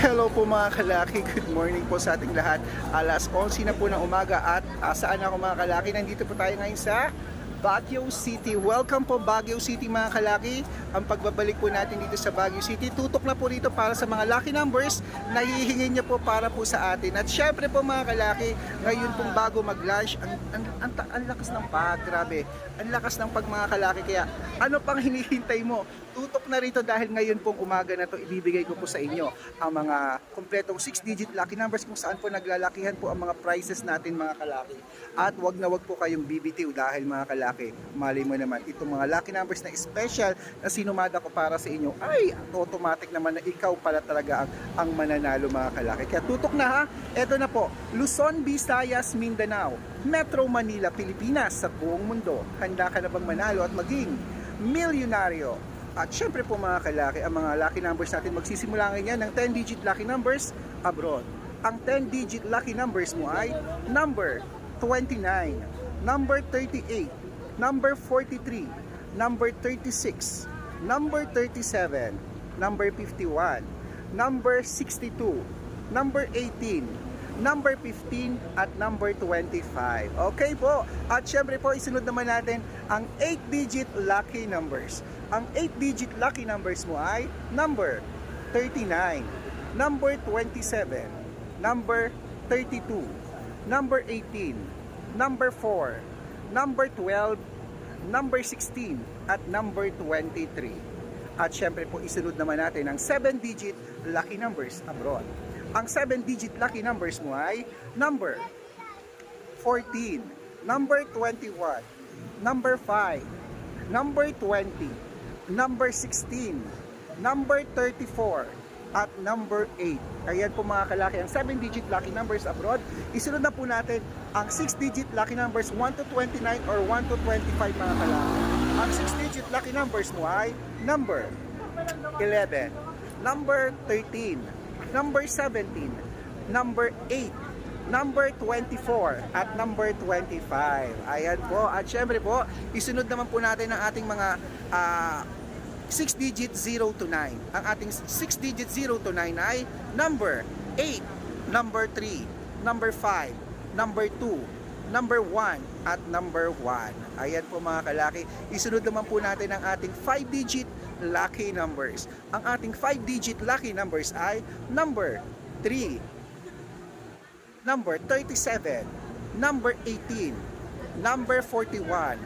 Hello po mga kalaki, good morning po sa ating lahat. Alas 11 na po ng umaga at uh, saan ako mga kalaki? Nandito po tayo ngayon sa Baguio City. Welcome po Baguio City mga kalaki. Ang pagbabalik po natin dito sa Baguio City, tutok na po dito para sa mga lucky numbers na hihingin niyo po para po sa atin. At syempre po mga kalaki, ngayon pong bago mag-lunch, ang, ang, ang, ang, ang lakas ng pag, grabe. Ang lakas ng pag mga kalaki. Kaya ano pang hinihintay mo? Tutok na rito dahil ngayon pong umaga na to ibibigay ko po sa inyo ang mga kompletong 6-digit lucky numbers kung saan po naglalakihan po ang mga prizes natin mga kalaki. At wag na wag po kayong bibitiw dahil mga kalaki, mali mo naman itong mga lucky numbers na special na sinumada ko para sa inyo ay automatic naman na ikaw pala talaga ang, ang mananalo mga kalaki. Kaya tutok na ha, eto na po, Luzon, Visayas, Mindanao, Metro Manila, Pilipinas sa buong mundo. Handa ka na bang manalo at maging milyonaryo? At syempre po mga kalaki, ang mga lucky numbers natin magsisimula ngayon ng 10-digit lucky numbers abroad. Ang 10-digit lucky numbers mo ay number 29, number 38, number 43, number 36, number 37, number 51, number 62, number 18, number 15 at number 25. Okay po. At syempre po, isunod naman natin ang 8-digit lucky numbers. Ang 8-digit lucky numbers mo ay number 39, number 27, number 32, number 18, number 4, number 12, number 16, at number 23. At syempre po, isunod naman natin ang 7-digit lucky numbers abroad. Ang 7-digit lucky numbers mo ay number 14, number 21, number 5, number 20, number 16, number 34, at number 8. Ayan po mga kalaki, ang 7-digit lucky numbers abroad. Isunod na po natin ang 6-digit lucky numbers 1 to 29 or 1 to 25 mga kalaki. Ang 6-digit lucky numbers mo ay number 11, number 13, number 17, number 8, number 24, at number 25. Ayan po. At syempre po, isunod naman po natin ang ating mga ah, 6 digit 0 to 9. Ang ating 6 digit 0 to 9 ay number 8, number 3, number 5, number 2, number 1, at number 1. Ayan po mga kalaki. Isunod naman po natin ang ating 5 digit lucky numbers. Ang ating 5 digit lucky numbers ay number 3, number 37, number 18, number 41,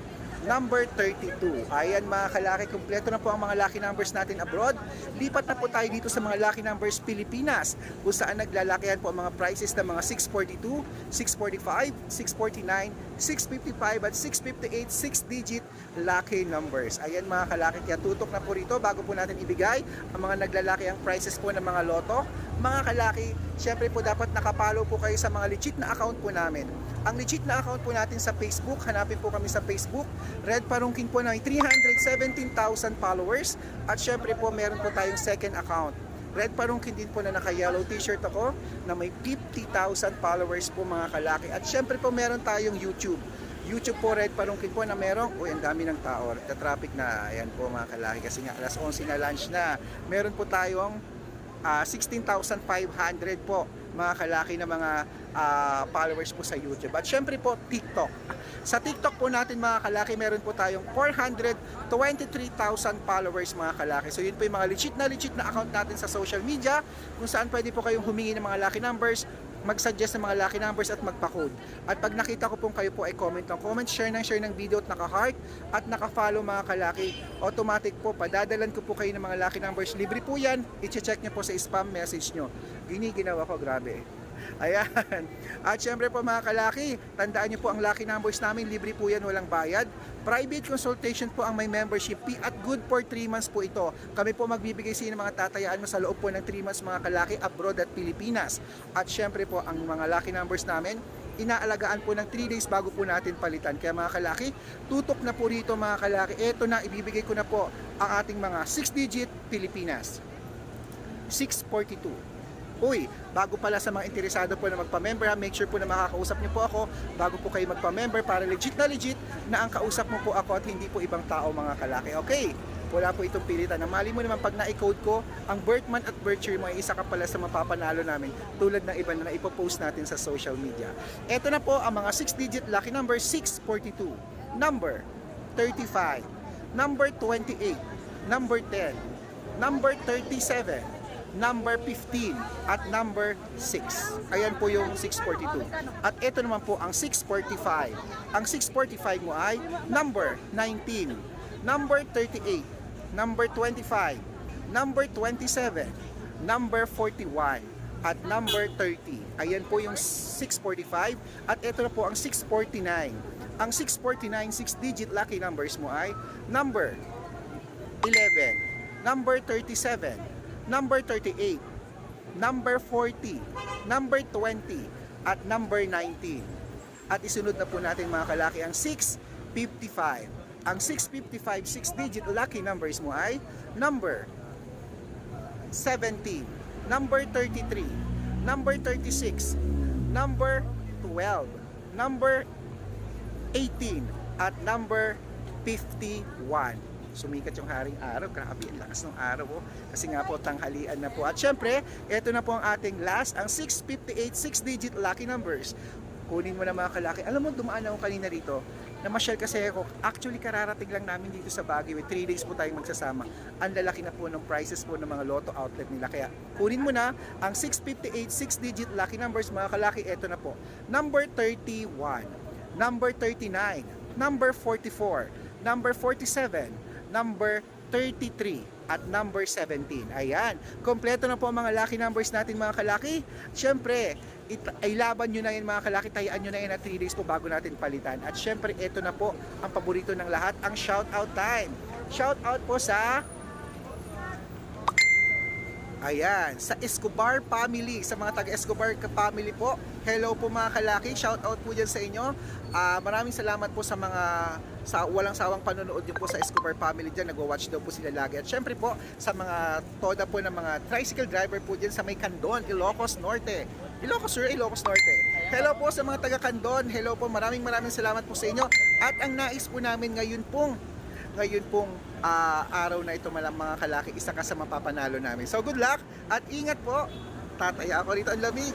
number 32. Ayan mga kalaki, kumpleto na po ang mga lucky numbers natin abroad. Lipat na po tayo dito sa mga lucky numbers Pilipinas kung saan naglalakihan po ang mga prices ng mga 642, 645, 649, 655 at 658 6-digit lucky numbers. Ayan mga kalaki, kaya tutok na po rito bago po natin ibigay ang mga naglalaki ang prices po ng mga loto. Mga kalaki, syempre po dapat nakapalo po kayo sa mga legit na account po namin. Ang legit na account po natin sa Facebook, hanapin po kami sa Facebook. Red Parungkin po na may 317,000 followers. At syempre po meron po tayong second account. Red Parungkin din po na naka-yellow t-shirt ako na may 50,000 followers po mga kalaki. At syempre po meron tayong YouTube. YouTube po Red Parungkin po na merong, uy ang dami ng tao, traffic na, ayan po mga kalaki kasi nga alas 11 na lunch na. Meron po tayong ah, 16,500 po mga kalaki na mga ah, followers po sa YouTube. At syempre po TikTok. Sa TikTok po natin mga kalaki, meron po tayong 423,000 followers mga kalaki. So yun po yung mga legit na legit na account natin sa social media kung saan pwede po kayong humingi ng mga lucky numbers, mag-suggest ng mga lucky numbers at magpa-code. At pag nakita ko pong kayo po ay comment ng comment, share ng share ng video at naka-heart at naka-follow mga kalaki, automatic po, padadalan ko po kayo ng mga lucky numbers. Libre po yan, i-check nyo po sa spam message nyo. Gini ginawa ko, grabe. Ayan. At syempre po mga kalaki, tandaan nyo po ang lucky numbers namin, libre po yan, walang bayad. Private consultation po ang may membership fee at good for 3 months po ito. Kami po magbibigay sa inyo ng mga tatayaan mo sa loob po ng 3 months mga kalaki abroad at Pilipinas. At syempre po ang mga lucky numbers namin, inaalagaan po ng 3 days bago po natin palitan. Kaya mga kalaki, tutok na po rito mga kalaki. Ito na, ibibigay ko na po ang ating mga 6-digit Pilipinas. 642. Uy, bago pala sa mga interesado po na magpa-member, ha, make sure po na makakausap niyo po ako bago po kayo magpa-member para legit na legit na ang kausap mo po ako at hindi po ibang tao mga kalaki. Okay? Wala po itong pilitan. Ang mali mo naman pag na-code ko, ang birth month at birth year mo ay isa ka pala sa mapapanalo namin tulad ng iba na naipopost natin sa social media. Ito na po ang mga 6-digit lucky number 642, number 35, number 28, number 10, number 37, number 15, at number 6. Ayan po yung 642. At ito naman po ang 645. Ang 645 mo ay number 19, number 38, number 25, number 27, number 41, at number 30. Ayan po yung 645 at ito na po ang 649. Ang 649 6-digit lucky numbers mo ay number 11, number 37, number 38, number 40, number 20, at number 19. At isunod na po natin mga kalaki ang 655. Ang 655 6-digit lucky numbers mo ay number 17, number 33, number 36, number 12, number 18, at number 51. Sumikat yung haring araw. Grabe, ang lakas ng araw. Oh. Kasi nga po, tanghalian na po. At syempre, ito na po ang ating last, ang 658 6-digit lucky numbers. Kunin mo na mga kalaki. Alam mo, dumaan ako kanina rito. Namasyal kasi ako. Actually, kararating lang namin dito sa Baguio. 3 days po tayong magsasama. Ang lalaki na po ng prices po ng mga lotto outlet nila. Kaya kunin mo na ang 658 6-digit lucky numbers mga kalaki. Ito na po. Number 31, number 39, number 44, number 47, number 33 at number 17. Ayan. Kompleto na po ang mga lucky numbers natin mga kalaki. Siyempre, it- ay laban nyo na yan mga kalaki. Tayaan nyo na yan at 3 days po bago natin palitan. At siyempre, ito na po ang paborito ng lahat, ang shout out time. Shout out po sa Ayan, sa Escobar family, sa mga taga Escobar family po. Hello po mga kalaki, shout out po dyan sa inyo. Ah, maraming salamat po sa mga sa walang sawang panonood niyo po sa Escobar family dyan. Nagwa-watch daw po sila lagi. At syempre po sa mga toda po ng mga tricycle driver po dyan sa may Candon, Ilocos Norte. Ilocos Sur, Ilocos Norte. Hello po sa mga taga Candon. Hello po, maraming maraming salamat po sa inyo. At ang nais po namin ngayon pong ngayon pong ah, araw na ito malang mga kalaki, isa ka sa mapapanalo namin. So good luck at ingat po. Tataya ako rito ang lamig.